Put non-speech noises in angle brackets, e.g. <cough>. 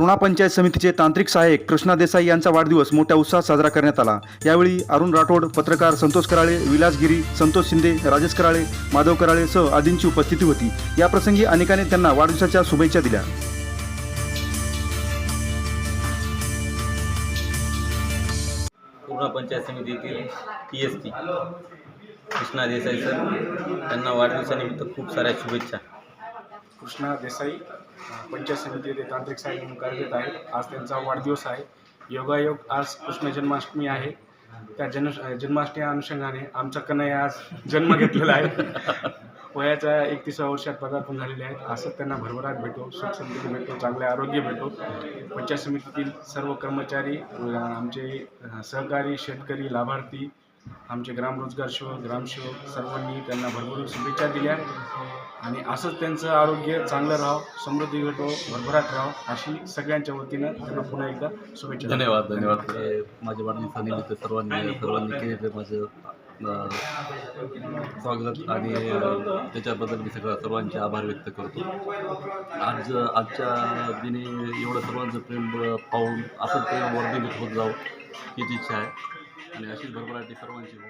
पूर्णा पंचायत समितीचे तांत्रिक सहाय्यक कृष्णा देसाई यांचा वाढदिवस मोठ्या उत्साहात साजरा करण्यात आला. यावेळी अरुण राठोड पत्रकार संतोष कराळे विलास गिरी संतोष शिंदे राजेश कराळे माधव कराळे सह आदींची उपस्थिती होती. याप्रसंगी अनेकांनी त्यांना वाढदिवसाच्या शुभेच्छा दिल्या. पंचायत समितीतील P S P Krishna Desai sir त्यांना वाढदिवसानिमित्त खूप साऱ्या शुभेच्छा. कृष्णा देसाई पंचायत समितीचे तांत्रिक सहाय्यक म्हणून कार्यरत आहे. आज त्यांचा वाढदिवस आहे. योगायोग आज कृष्ण जन्माष्टमी आहे. त्या जन्म जन्माष्टमी अनुषंगाने आमचा कन्हैया आज जन्म घेतलेला आहे. <laughs> वयाच्या एकतीसाव्या वर्षात पदार्पण झालेले आहेत. असंच त्यांना भरभराट भेटो सुख समृद्धी भेटो चांगले आरोग्य भेटो. पंचायत समितीतील सर्व कर्मचारी आमचे सहकारी शेतकरी लाभार्थी आमचे ग्रामरोजगार सेवक ग्रामसेवक सर्वांनी त्यांना भरभरून शुभेच्छा दिल्या. आणि असंच त्यांचं आरोग्य चांगलं राहावं समृद्धी घटो भरभराट राहावं अशी सगळ्यांच्या वतीनं त्यांना पुन्हा एकदा शुभेच्छा धन्यवाद धन्यवाद. धन्यवाद वाटणी माझ्या ते सर्वांनी सर्वांनी केले माझं स्वागत. आणि त्याच्याबद्दल मी सगळं सर्वांचे आभार व्यक्त करतो. आज आजच्या दिनी एवढं सर्वांचं प्रेम पाहून असंच प्रेम वर्धित होत जाऊ हीच इच्छा आहे. आणि अशीच भरभराटी सर्वांची हो